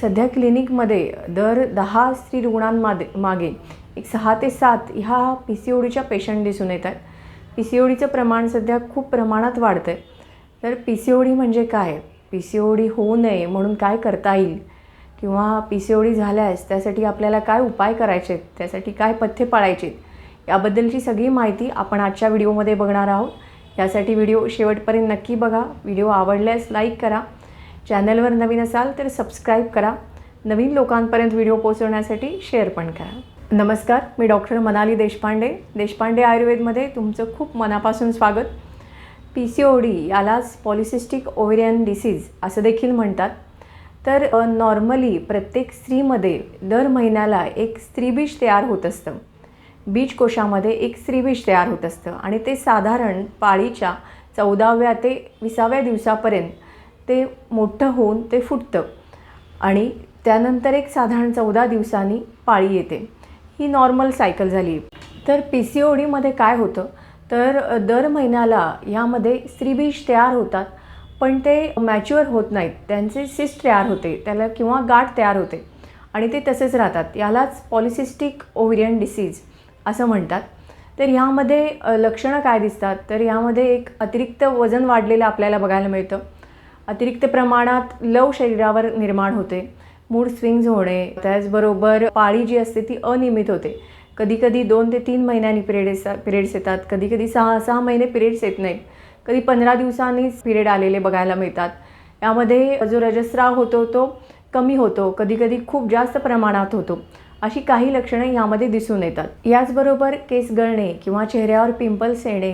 सध्या क्लिनिकमध्ये दर दहा स्त्री रुग्णांमागे मागे एक सहा ते सात ह्या पी सी ओ डीच्या पेशंट दिसून येत आहेत पी सी ओ डीचं प्रमाण सध्या खूप प्रमाणात वाढतं आहे तर पी सी ओ डी म्हणजे काय? पी सी ओ डी होऊ नये म्हणून काय करता येईल? किंवा पी सी ओ डी झाल्यास त्यासाठी आपल्याला काय उपाय करायचे? आहेत त्यासाठी काय पथ्य पाळायचे? याबद्दलची सगळी माहिती आपण आजच्या व्हिडिओमध्ये बघणार आहोत. यासाठी व्हिडिओ शेवटपर्यंत नक्की बघा. व्हिडिओ आवडल्यास लाईक करा. चॅनलवर नवीन असाल तर सबस्क्राईब करा. नवीन लोकांपर्यंत व्हिडिओ पोहोचवण्यासाठी शेअर पण करा. नमस्कार मी डॉक्टर मनाली देशपांडे. देशपांडे आयुर्वेदमध्ये तुमचं खूप मनापासून स्वागत. पी सी ओ डी यालाच पॉलिसिस्टिक ओव्हेरियन डिसीज असं देखील म्हणतात. तर नॉर्मली प्रत्येक स्त्रीमध्ये दर महिन्याला एक स्त्रीबीज तयार होत असतं. बीज कोशामध्ये एक स्त्रीबीज तयार होत असतं. आणि ते साधारण पाळीच्या चौदाव्या ते विसाव्या दिवसापर्यंत ते मोठं होऊन ते फुटतं. आणि त्यानंतर एक साधारण चौदा दिवसांनी पाळी येते. ही नॉर्मल सायकल झाली. तर पी सी ओ डीमध्ये काय होतं? तर दर महिन्याला यामध्ये स्त्रीबीज तयार होतात पण ते मॅच्युअर होत नाहीत. त्यांचे सिस्ट तयार होते त्याला किंवा गाठ तयार होते. आणि ते तसेच राहतात. यालाच पॉलिसिस्टिक ओव्हिरियन डिसीज असं म्हणतात. तर ह्यामध्ये लक्षणं काय दिसतात? तर यामध्ये एक अतिरिक्त वजन वाढलेलं आपल्याला बघायला मिळतं. अतिरिक्त प्रमाणात लव शरीरावर निर्माण होते. मूड स्विंग्स होणे त्याचबरोबर पाळी जी असते ती अनियमित होते. कधीकधी दोन ते तीन महिन्यांनी पिरियड्स पिरियड्स येतात कधीकधी सहा सहा महिने पिरियड्स येत नाहीत. कधी पंधरा दिवसांनीच पिरियड आलेले बघायला मिळतात. यामध्ये जो रजस्राव होतो तो कमी होतो. कधीकधी खूप जास्त प्रमाणात होतो. अशी काही लक्षणं यामध्ये दिसून येतात. याचबरोबर केस गळणे किंवा चेहऱ्यावर पिंपल्स येणे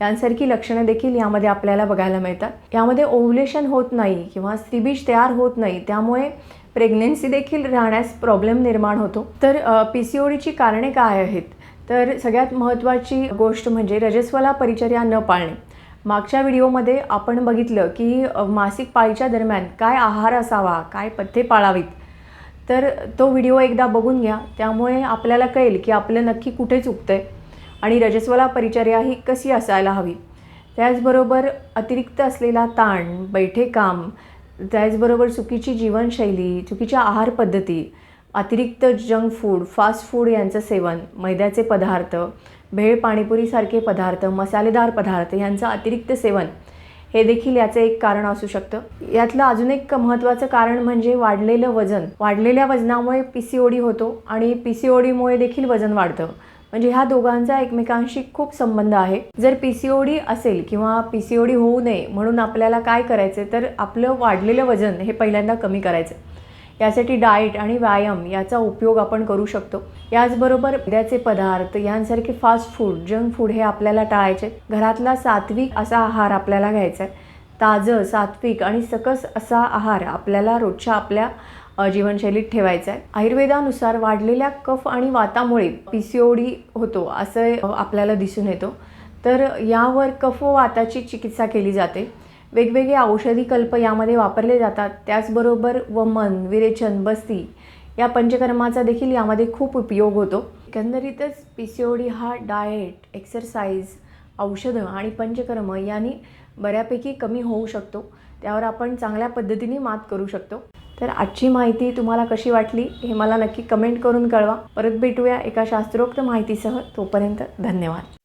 यांसारखी लक्षणं देखील यामध्ये आपल्याला बघायला मिळतात. यामध्ये ओव्हुलेशन होत नाही किंवा स्त्रीबीज तयार होत नाही त्यामुळे प्रेग्नेन्सी देखील राहण्यास प्रॉब्लेम निर्माण होतो. तर पी सी ओ डीची कारणे काय आहेत? तर सगळ्यात महत्त्वाची गोष्ट म्हणजे रजस्वला परिचर्या न पाळणे. मागच्या व्हिडिओमध्ये आपण बघितलं की मासिक पाळीच्या दरम्यान काय आहार असावा काय पथ्ये पाळावीत? तर तो व्हिडिओ एकदा बघून घ्या. त्यामुळे आपल्याला कळेल की आपलं नक्की कुठे चुकतं आहे आणि रजस्वला परिचर्या ही कशी असायला हवी? त्याचबरोबर अतिरिक्त असलेला ताण बैठे काम त्याचबरोबर चुकीची जीवनशैली चुकीच्या आहार पद्धती अतिरिक्त जंक फूड फास्ट फूड यांचं सेवन मैद्याचे पदार्थ भेळ पाणीपुरीसारखे पदार्थ मसालेदार पदार्थ यांचं अतिरिक्त सेवन हे देखील याचं एक कारण असू शकतं. यातलं अजून एक महत्त्वाचं कारण म्हणजे वाढलेलं वजन. वाढलेल्या वजनामुळे पी सी ओ डी होतो आणि पी सी ओ डीमुळे देखील वजन वाढतं. म्हणजे ह्या दोघांचा एकमेकांशी खूप संबंध आहे. जर पी सी ओ डी असेल किंवा पी सी ओ डी होऊ नये म्हणून आपल्याला काय करायचं तर आपलं वाढलेलं वजन हे पहिल्यांदा कमी करायचं यासाठी डाएट आणि व्यायाम याचा उपयोग आपण करू शकतो. याचबरोबर मैद्याचे पदार्थ यांसारखे फास्ट फूड जंक फूड हे आपल्याला टाळायचे. घरातला सात्विक असा आहार आपल्याला घ्यायचा आहे ताजं सात्विक आणि सकस असा आहार आपल्याला रोजच्या आपल्या जीवनशैलीत ठेवायचा आहे. आयुर्वेदानुसार वाढलेल्या कफ आणि वातामुळे पी सी ओ डी होतो असं आपल्याला दिसून येतो. तर यावर कफ व वाताची चिकित्सा केली जाते. वेगवेगळे औषधी कल्प यामध्ये वापरले जातात. त्याचबरोबर वमन विरेचन बस्ती या पंचकर्माचा देखील यामध्ये खूप उपयोग होतो. एकंदरीतच पी सी ओ डी हा डाएट एक्सरसाइज औषधं आणि पंचकर्म यांनी बऱ्यापैकी कमी होऊ शकतो. त्यावर आपण चांगल्या पद्धतीने मात करू शकतो. तर आजची माहिती तुम्हाला कशी वाटली हे मला नक्की कमेंट करून कळवा. परत भेटूया एका शास्त्रोक्त माहितीसह. तोपर्यंत धन्यवाद.